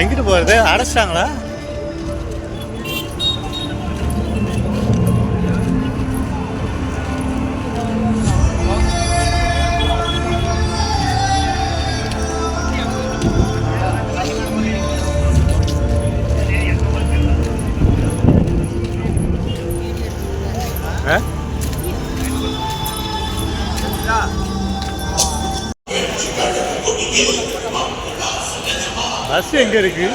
எங்கிட்டு போகிறது அடைச்சிட்டாங்களா? பஸ் எங்க இருக்கு?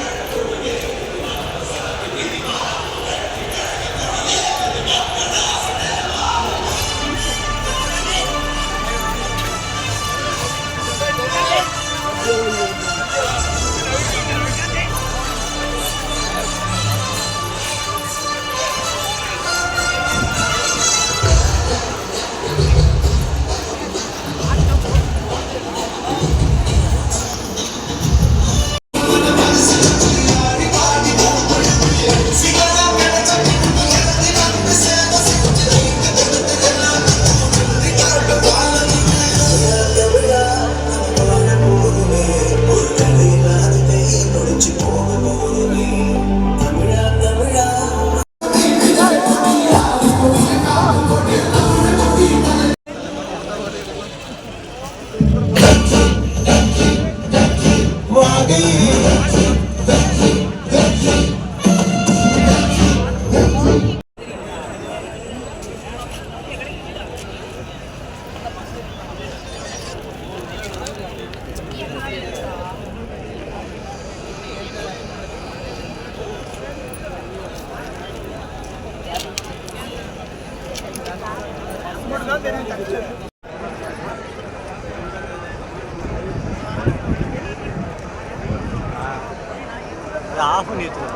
ஆஃப் பண்ணி வச்சிருக்கோம்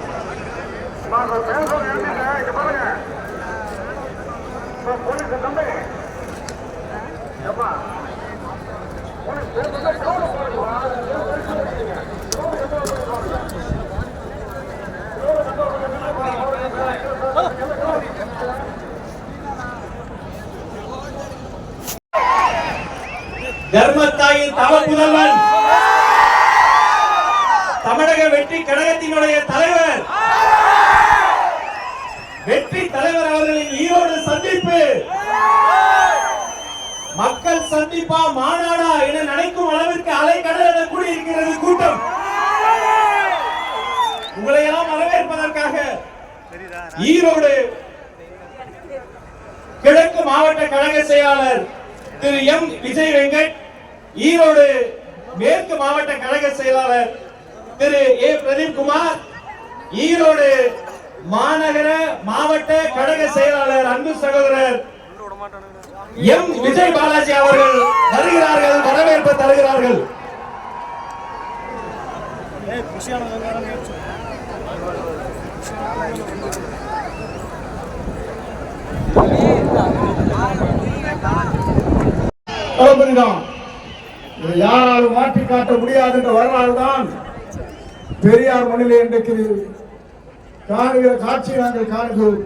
தர்மத்தாயின் தவ புதல்வன் தமிழக வெற்றி கழகத்தினுடைய தலைவர். வெற்றி தலைவர் அவர்களின் ஈரோடு சந்திப்பு. மக்கள் சந்திப்பா மாநாடா என நினைக்கும் அளவிற்கு அலைக்கடல் என கூடியிருக்கிறது கூட்டம். உங்களை எல்லாம் வரவேற்பதற்காக ஈரோடு கிழக்கு மாவட்ட கழக செயலாளர் திரு எம். விஜய் வெங்கட் ஈரோடு மேற்கு மாவட்ட கழக செயலாளர் திரு ஏ பிரதீப் குமார் ஈரோடு மாநகர மாவட்ட கழக செயலாளர் அன்பு சகோதரர் எம் விஜய் பாலாஜி அவர்கள் வருகிறார்கள் வரவேற்பு தருகிறார்கள் தளபதிதான் இதை யாராலும் மாற்றி காட்ட முடியாது என்ற வரலாறு தான் பெரியார் மண்ணிலே இன்றைக்கு காணுகிற காட்சியை நாங்கள் காணுகிறோம்.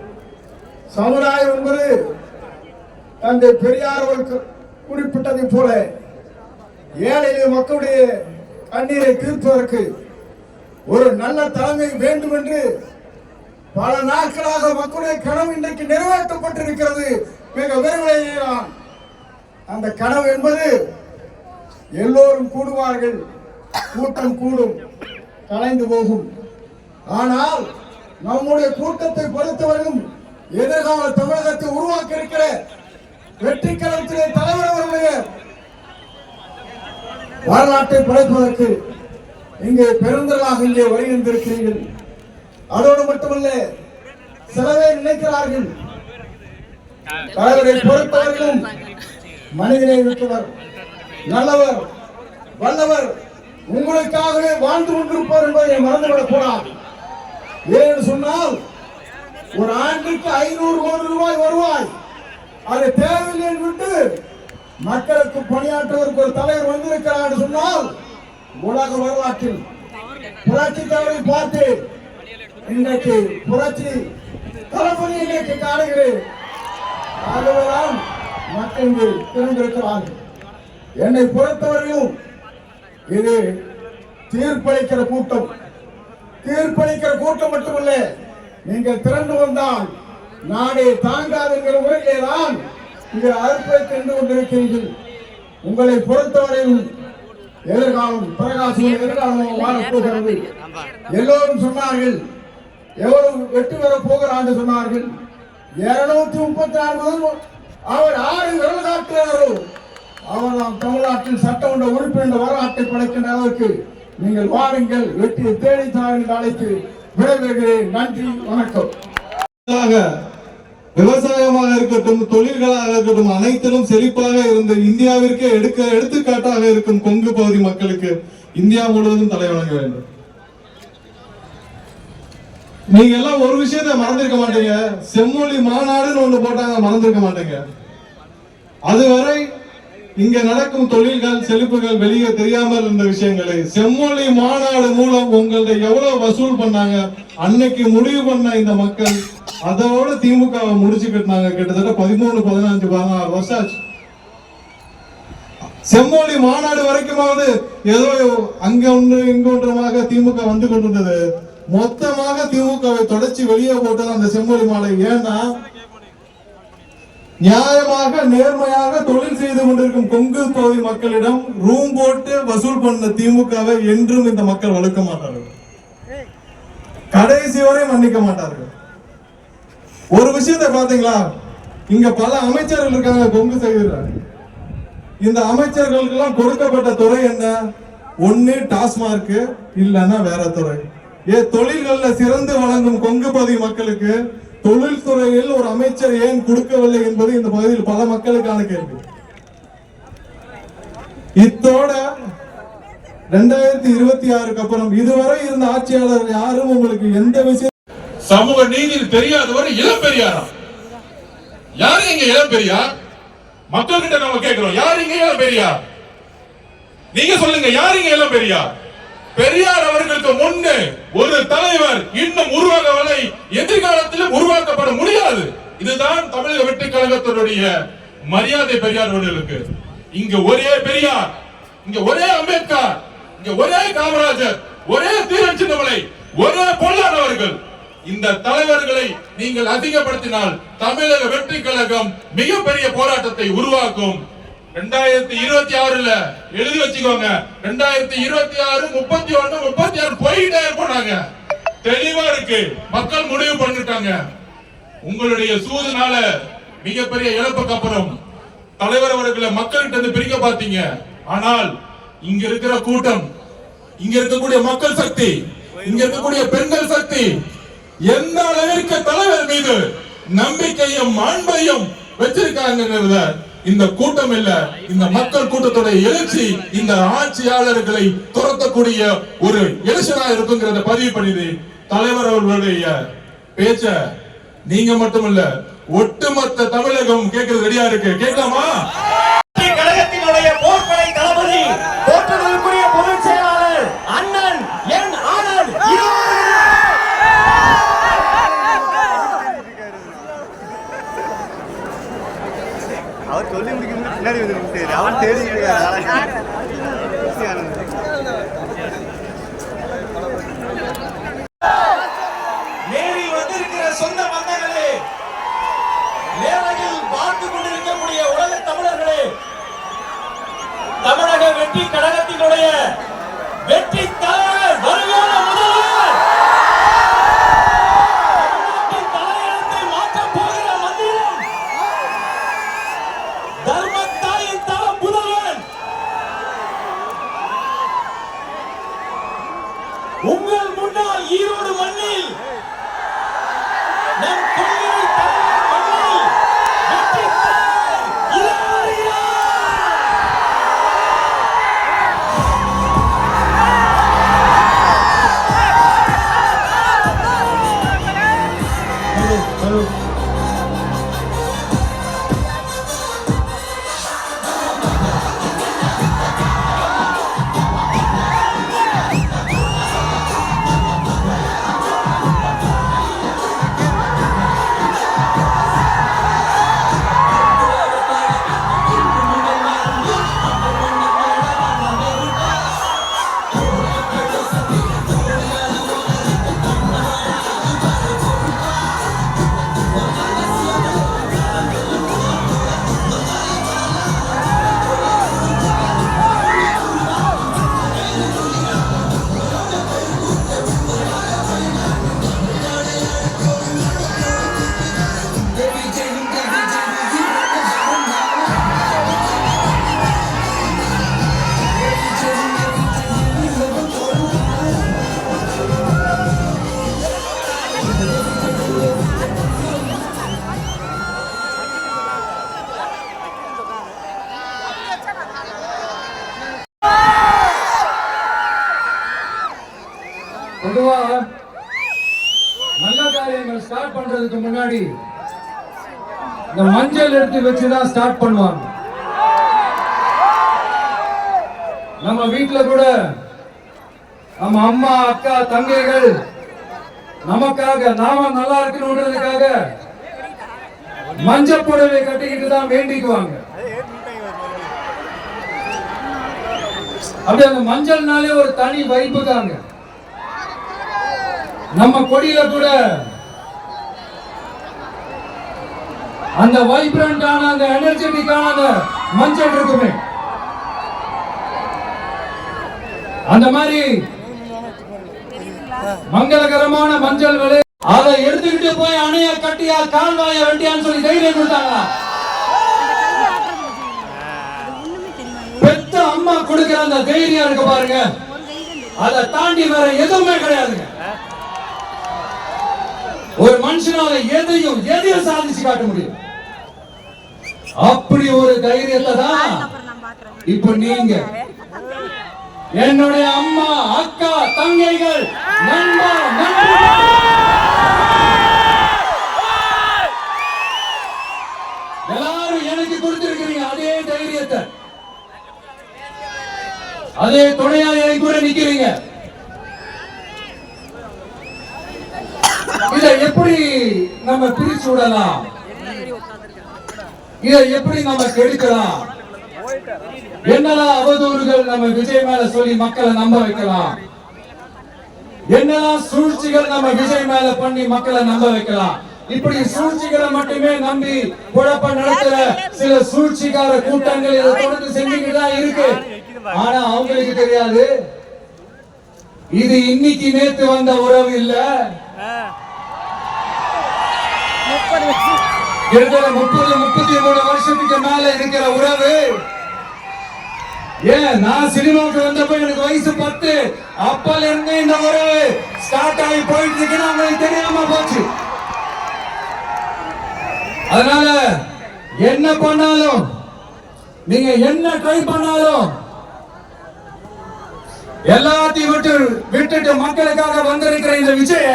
சமுதாயம் என்பது தந்தை பெரியார் குறிப்பிட்டதை போல ஏழை மக்களுடைய கண்ணீரை தீர்ப்பதற்கு ஒரு நல்ல தலைமை வேண்டும் என்று பல நாட்களாக மக்களுடைய கனவு இன்றைக்கு நிறைவேற்றப்பட்டிருக்கிறது. மிக விரைவில் அந்த கனவு என்பது எல்லோரும் கூடுவார்கள். கூட்டம் கூடும். கலைந்து போகும். ஆனால் நம்முடைய கூட்டத்தை பொறுத்தவரையும் எதிர்கால தமிழகத்தை உருவாக்க இருக்கிற வெற்றி கலத்திலே தலைவர் அவர்களுடைய வரலாற்றை படைப்பதற்கு இங்கே பெருந்தலாக இங்கே வருகின்றிருக்கிறீர்கள் அதோடு மட்டுமல்ல சிலவே நினைக்கிறார்கள். தலைவரை பொறுத்தவரையிலும் மனிதனை விட்டுவர் நல்லவர் வல்லவர் உங்களுக்காகவே வாழ்ந்து கொண்டிருப்பார் என்பதை மறந்துவிடக் கூடாது. ஏன்னு சொன்னால் ஒரு ஆண்டுக்கு ஐநூறு கோடி ரூபாய் வருவாய். அது தேவையில்லை என்று விட்டு மக்களுக்கு பணியாற்றுவதற்கு ஒரு தலைவர் வந்திருக்கிறார் சொன்னால் உலக வரலாற்றில் புரட்சி தலைவரை பார்த்து இன்றைக்கு புரட்சி தளபதி இன்றைக்கு காணுகிறேன். ஆகவேதான் மக்கள் இங்கு திறந்திருக்கிறார்கள். என்னை பொறுத்தவரையும் இது தீர்ப்பளிக்கிற கூட்டம். தீர்ப்பளிக்கிற கூட்டம் மட்டுமல்ல நீங்கள் திரண்டு வந்தால் நாடே தாங்காது என்கிற முறையிலே தான் இங்கே அற்புதத்தை நின்று கொண்டிருக்கிறீர்கள். உங்களை பொறுத்தவரையும் எதிர்காலம் பிரகாசம் எதிர்காலம் வாழப்போகிறது எல்லோரும் சொன்னார்கள் எவ்வளவு வெற்றி பெற போகிறான்னு சொன்னார்கள். இருநூத்தி முப்பத்தி நான்கு முதல் அவர் ஆறு விரல் காட்டுகிறாரோ அவர் நாம் தமிழ்நாட்டில் சட்டமன்ற உறுப்பினர் வரலாற்றை படைக்கின்ற அளவுக்கு நீங்கள் வாருங்கள் வெற்றியை தேடி தாருங்கள் அழைத்து விடைபெறுகிறேன். நன்றி வணக்கம். விவசாயமாக இருக்கட்டும் தொழில்களாக இருக்கட்டும் அனைத்திலும் செழிப்பாக இருந்த இந்தியாவிற்கே எடுக்க எடுத்துக்காட்டாக இருக்கும் கொங்கு பகுதி மக்களுக்கு இந்தியா முழுவதும் தலை வழங்க வேண்டும். நீங்க எல்லாம் ஒரு விஷயத்தை மறந்திருக்க மாட்டீங்க. செம்மொழி மாநாடுன்னு ஒண்ணு போட்டாங்க மறந்திருக்க மாட்டீங்க. அதுவரை இங்க நடக்கும் தொழில்கள் செழிப்புகள் வெளியே தெரியாமல் இருந்த விஷயங்களை செம்மொழி மாநாடு மூலம் உங்கள்ட்ட எவ்வளவு வசூல் பண்ணாங்க? அன்னைக்கு முடிவு பண்ண இந்த மக்கள் அதோட திமுகவை முடிச்சு கிட்டத்தட்ட பதிமூணு பதினஞ்சு பதினாறு வருஷம் ஆச்சு. செம்மொழி மாநாடு வரைக்குமாவது ஏதோ அங்க ஒன்று இங்க ஒன்றுமாக திமுக வந்து கொண்டிருந்தது. மொத்தமாக திமுகவை தொடர்ச்சி வெளியே போட்டது அந்த செம்மொழி மாலை. ஏன்னா நியாயமாக நேர்மையாக தொழில் செய்து கொண்டிருக்கும் கொங்கு பகுதி மக்களிடம் ரூம் போட்டு வசூல் பண்ண திமுகவை என்றும் இந்த மக்கள் வளர்க்க மாட்டார்கள். கடைசி வரை மன்னிக்க மாட்டார்கள். ஒரு விஷயத்தை பாத்தீங்களா இங்க பல அமைச்சர்கள் இருக்காங்க கொங்கு சைடுல. இந்த அமைச்சர்களுக்கு எல்லாம் கொடுக்கப்பட்ட துறை என்ன? ஒண்ணு டாஸ்மார்க் இல்லைன்னா வேற துறை. ஏ தொழில்கள்ல சிறந்து வழங்கும் கொங்கு பகுதி மக்களுக்கு தொழில்துறையில் ஒரு அமைச்சர் ஏன் கொடுக்கவில்லை என்பது இந்த பகுதியில் பல மக்களுக்கான கேள்வி இத்தோட ரெண்டாயிரத்தி இருபத்தி ஆறுக்கு அப்புறம் இதுவரை இருந்த ஆட்சியாளர் யாரும் உங்களுக்கு எந்த விஷயம் சமூக நீதியில் தெரியாதவர் இளம் பெரியாரா யாரு இங்க இளம் பெரியார் மக்கள் கிட்ட நம்ம கேட்கிறோம் யாரு இங்க இளம் பெரியார் நீங்க சொல்லுங்க யாரு இங்க இளம் பெரியார் பெரியார் அவர்களுக்கு முன்னே ஒரு தலைவர் இன்னும் உருவாகவில்லை. எதிர்காலத்தில் உருவாக்கப்பட முடியாது. இதுதான் தமிழக வெற்றி கழகத்தினுடைய மரியாதை பெரியார் அவர்களுக்கு. இங்க ஒரே பெரியார் இங்க ஒரே அம்பேத்கர் இங்க ஒரே காமராஜர் ஒரே தீரன் சின்னமலை ஒரே பொல்லாதவர்கள் இந்த தலைவர்களை நீங்கள் அதிகப்படுத்தினால் தமிழக வெற்றி கழகம் மிகப்பெரிய போராட்டத்தை உருவாக்கும். ரெண்டாயிரத்தி இருபத்தி ஆறுல எழுதி வச்சுக்கோங்க. ரெண்டாயிரத்தி இருபத்தி ஆறு முப்பத்தி ஒண்ணு முப்பத்தி ஆறு போயிட்டே போனாங்க. தெளிவா இருக்கு. மக்கள் முடிவு பண்ணிட்டாங்க. உங்களுடைய சூதுனால மிகப்பெரிய இழப்புக்கு அப்புறம் தலைவர் அவர்களை மக்கள்கிட்ட இருந்து பிரிக்க பார்த்தீங்க. ஆனால் இங்க இருக்கிற கூட்டம் இங்க இருக்கக்கூடிய மக்கள் சக்தி இங்க இருக்கக்கூடிய பெண்கள் சக்தி எந்த அளவிற்கு தலைவர் மீது நம்பிக்கையும் அன்பையும் வச்சிருக்காங்க இந்த கூட்டம் இல்ல. இந்த மக்கள் கூட்டத்தோட எழுச்சி இந்த ஆட்சியாளர்களை துரத்தக்கூடிய ஒரு எழுச்சலா இருக்குங்கிறத பதிவு பண்ணிது தலைவர் அவர்களுடைய பேச்ச நீங்க மட்டுமல்ல ஒட்டுமொத்த தமிழகம் கேட்கறது ரெடியா இருக்கு. கேட்கலாமா? கழகத்தினுடைய போர்படை தளபதி போற்றுதலுக்குரிய பொதுச் செயலாளர் அண்ணன் என் ஆனந்த் இதோ அவர் சொல்லி முடிக்கிறது பின்னாடி அவன் நிமிஷம் மஞ்சள் எடுத்து வச்சுதான் ஸ்டார்ட் பண்ணுவாங்க. நம்ம வீட்டுல கூட நம்ம அம்மா அக்கா தங்கைகள் நமக்காக நாம நல்லா இருக்கணும்ன்றதுக்காக மஞ்சள் புடவை கட்டிக்கிட்டு தான் வேண்டிக்குவாங்க. அப்படி அந்த மஞ்சள்னாலே ஒரு தனி வைப்பு தாங்க நம்ம கொடியில கூட அந்த வைப்ரண்டான அந்த எனர்ஜெட்டிக்கான அந்த மஞ்சள் இருக்குமே. அந்த மாதிரி மங்களகரமான மஞ்சள் விலை. அதை எடுத்துக்கிட்டு போய் அணைய கட்டியா கால்வாய வெட்டியான்னு சொல்லி தைரியம் கொடுத்தாங்களா? பெத்த அம்மா கொடுக்கிற அந்த தைரியம் இருக்கு பாருங்க. அதை தாண்டி வேற எதுவுமே கிடையாதுங்க. ஒரு மனுஷனால எதையும் எதையும் சாதிச்சு காட்ட முடியும். அப்படி ஒரு தைரியத்தை தான் இப்ப நீங்க. என்னுடைய அம்மா அக்கா தங்கைகள் நண்பா எல்லாரும் எனக்கு கொடுத்திருக்கிறீங்க அதே தைரியத்தை. அதே துணையாளியை கூட நிக்கிறீங்க. இதை எப்படி நம்ம பிரிச்சு விடலாம்? இதை எப்படி நம்ம கெடுக்கலாம்? என்னெல்லாம் அவதூறுகள் நம்ம விஜய் மேல சொல்லி மக்களை நம்ப வைக்கலாம்? என்னெல்லாம் சூழ்ச்சிகள் நம்ம விஜய் மேல பண்ணி மக்களை நம்ப வைக்கலாம்? இப்படி சூழ்ச்சிகளை மட்டுமே நம்பி குழப்ப நடத்துற சில சூழ்ச்சிக்கார கூட்டங்கள் இதை தொடர்ந்து செஞ்சுக்கிட்டு தான் இருக்கு. ஆனா அவங்களுக்கு தெரியாது. இது இன்னைக்கு நேத்து வந்த உறவு இல்ல. கிட்டத்தட்ட முப்பது முப்பத்தி மூணு வருஷத்துக்கு மேல இருக்கிற உறவு. ஏன்? நான் சினிமாவுக்கு வந்தப்ப எனக்கு வயசு பத்து. அப்பல இருந்து இந்த உறவு ஸ்டார்ட் ஆகி போயிட்டு இருக்குன்னு அவங்களுக்கு தெரியாம போச்சு. அதனால என்ன பண்ணாலும் நீங்க என்ன ட்ரை பண்ணாலும் எல்லாத்தையும் விட்டு விட்டுட்டு மக்களுக்காக வந்திருக்கிற இந்த விஜய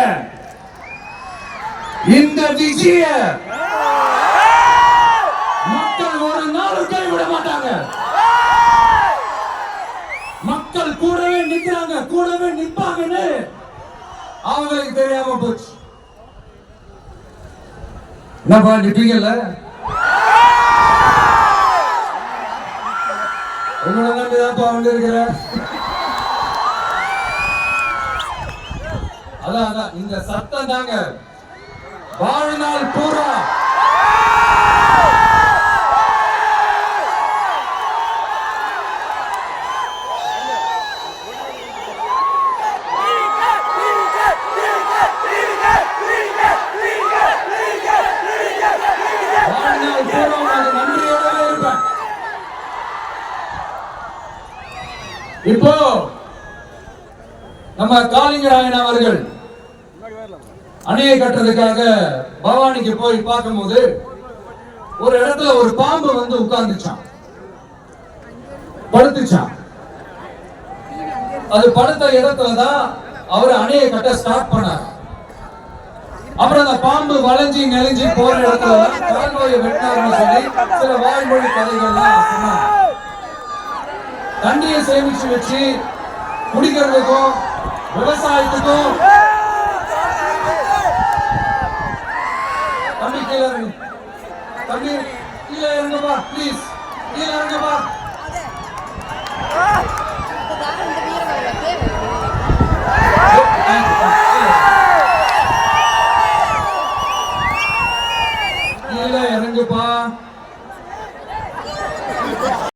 இந்த விஜய மக்கள் ஒரு நாள் கைவிட மாட்டாங்க. மக்கள் கூடவே நிக்கிறாங்க கூடவே நிப்பாங்கன்னு அவங்களுக்கு தெரியாம போச்சு. என்னப்பா நிப்பீங்கல்ல உங்களை நம்பிதான்ப்பா வந்து இருக்கிற அதான் அதான் இந்த சத்தம் தாங்க. வாழ்நாள் பூரா. வாழ்நாள் இப்போ நம்ம காலிங்கராயன் அவர்கள் அணையை கட்டுறதுக்காக பவானிக்கு போய் பார்க்கும்போது ஒரு இடத்துல ஒரு பாம்பு வந்து உட்கார்ந்துச்சான் படுத்துச்சான் அது படுத்த இடத்துல தான் அவர் அணையை கட்ட ஸ்டார்ட் பண்ணார். அப்புறம் அந்த பாம்பு வளைஞ்சி நெலிஞ்சி போற இடத்துல கால்வாயை வெட்டினார்னு சொல்லி சில வாய்மொழி கதைகள்லாம் சொன்னாங்க தண்ணியை சேமிச்சு வச்சு குடிக்கிறதுக்கும் விவசாயத்துக்கும் கீழே இறங்கு தம்பி கீழே இறங்குப்பா ப்ளீஸ் கீழே இறங்குப்பா கீழே இறங்குப்பா